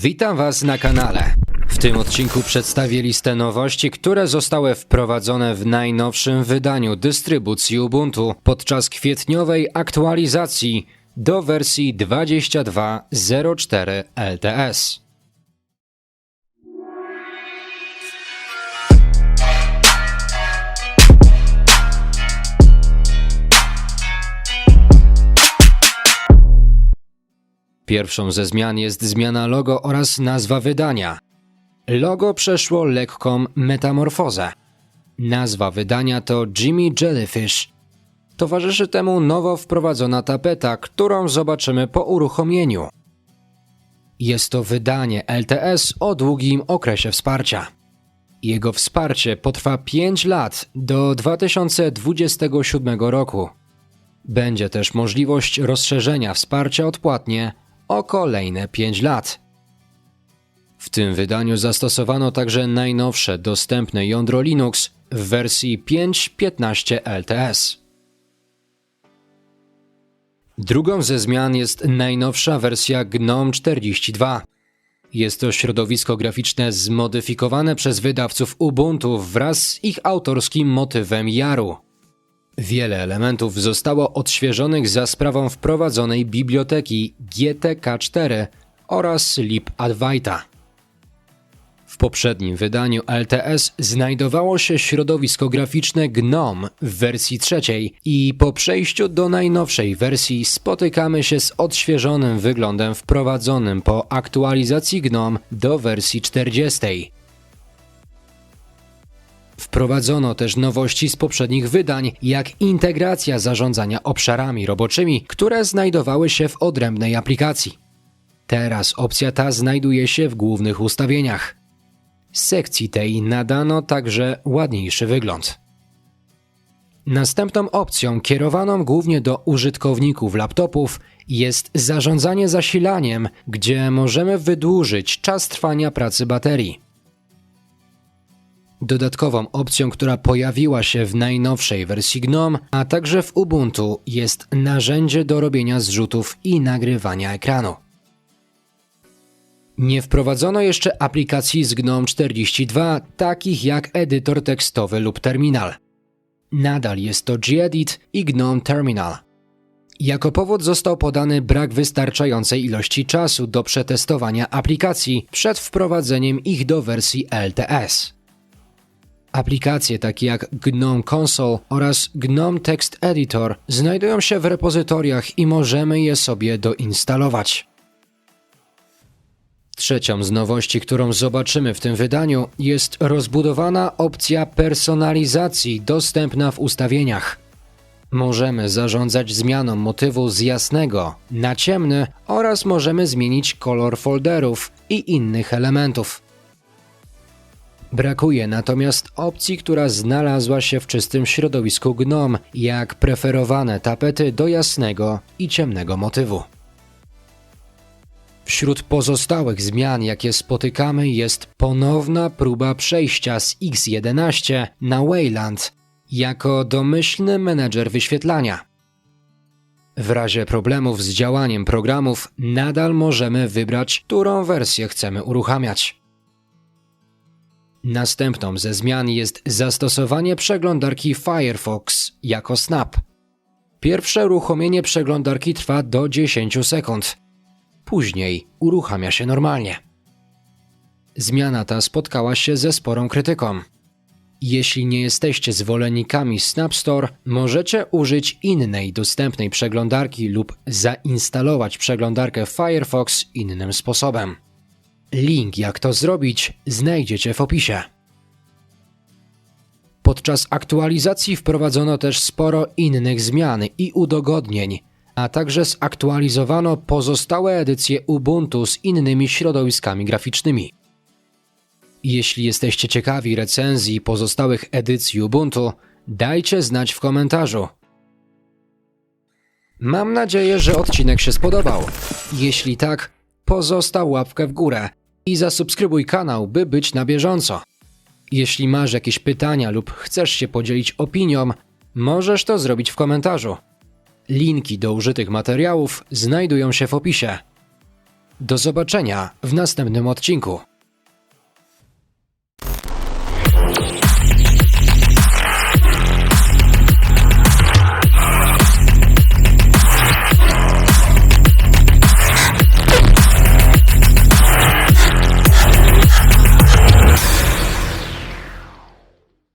Witam Was na kanale. W tym odcinku przedstawię listę nowości, które zostały wprowadzone w najnowszym wydaniu dystrybucji Ubuntu podczas kwietniowej aktualizacji do wersji 22.04 LTS. Pierwszą ze zmian jest zmiana logo oraz nazwa wydania. Logo przeszło lekką metamorfozę. Nazwa wydania to Jimmy Jellyfish. Towarzyszy temu nowo wprowadzona tapeta, którą zobaczymy po uruchomieniu. Jest to wydanie LTS o długim okresie wsparcia. Jego wsparcie potrwa 5 lat do 2027 roku. Będzie też możliwość rozszerzenia wsparcia odpłatnie o kolejne 5 lat. W tym wydaniu zastosowano także najnowsze dostępne jądro Linux w wersji 5.15 LTS. Drugą ze zmian jest najnowsza wersja GNOME 42. Jest to środowisko graficzne zmodyfikowane przez wydawców Ubuntu wraz z ich autorskim motywem Jaru. Wiele elementów zostało odświeżonych za sprawą wprowadzonej biblioteki GTK4 oraz libadwaita. W poprzednim wydaniu LTS znajdowało się środowisko graficzne GNOME w wersji trzeciej i po przejściu do najnowszej wersji spotykamy się z odświeżonym wyglądem wprowadzonym po aktualizacji GNOME do wersji 40. Wprowadzono też nowości z poprzednich wydań, jak integracja zarządzania obszarami roboczymi, które znajdowały się w odrębnej aplikacji. Teraz opcja ta znajduje się w głównych ustawieniach. Sekcji tej nadano także ładniejszy wygląd. Następną opcją kierowaną głównie do użytkowników laptopów jest zarządzanie zasilaniem, gdzie możemy wydłużyć czas trwania pracy baterii. Dodatkową opcją, która pojawiła się w najnowszej wersji GNOME, a także w Ubuntu, jest narzędzie do robienia zrzutów i nagrywania ekranu. Nie wprowadzono jeszcze aplikacji z GNOME 42, takich jak edytor tekstowy lub terminal. Nadal jest to gedit i GNOME Terminal. Jako powód został podany brak wystarczającej ilości czasu do przetestowania aplikacji przed wprowadzeniem ich do wersji LTS. Aplikacje takie jak GNOME Console oraz GNOME Text Editor znajdują się w repozytoriach i możemy je sobie doinstalować. Trzecią z nowości, którą zobaczymy w tym wydaniu, jest rozbudowana opcja personalizacji dostępna w ustawieniach. Możemy zarządzać zmianą motywu z jasnego na ciemny oraz możemy zmienić kolor folderów i innych elementów. Brakuje natomiast opcji, która znalazła się w czystym środowisku GNOME, jak preferowane tapety do jasnego i ciemnego motywu. Wśród pozostałych zmian, jakie spotykamy, jest ponowna próba przejścia z X11 na Wayland jako domyślny menedżer wyświetlania. W razie problemów z działaniem programów, nadal możemy wybrać, którą wersję chcemy uruchamiać. Następną ze zmian jest zastosowanie przeglądarki Firefox jako Snap. Pierwsze uruchomienie przeglądarki trwa do 10 sekund. Później uruchamia się normalnie. Zmiana ta spotkała się ze sporą krytyką. Jeśli nie jesteście zwolennikami Snap Store, możecie użyć innej dostępnej przeglądarki lub zainstalować przeglądarkę Firefox innym sposobem. Link jak to zrobić znajdziecie w opisie. Podczas aktualizacji wprowadzono też sporo innych zmian i udogodnień, a także zaktualizowano pozostałe edycje Ubuntu z innymi środowiskami graficznymi. Jeśli jesteście ciekawi recenzji pozostałych edycji Ubuntu, dajcie znać w komentarzu. Mam nadzieję, że odcinek się spodobał. Jeśli tak, pozostaw łapkę w górę i zasubskrybuj kanał, by być na bieżąco. Jeśli masz jakieś pytania lub chcesz się podzielić opinią, możesz to zrobić w komentarzu. Linki do użytych materiałów znajdują się w opisie. Do zobaczenia w następnym odcinku.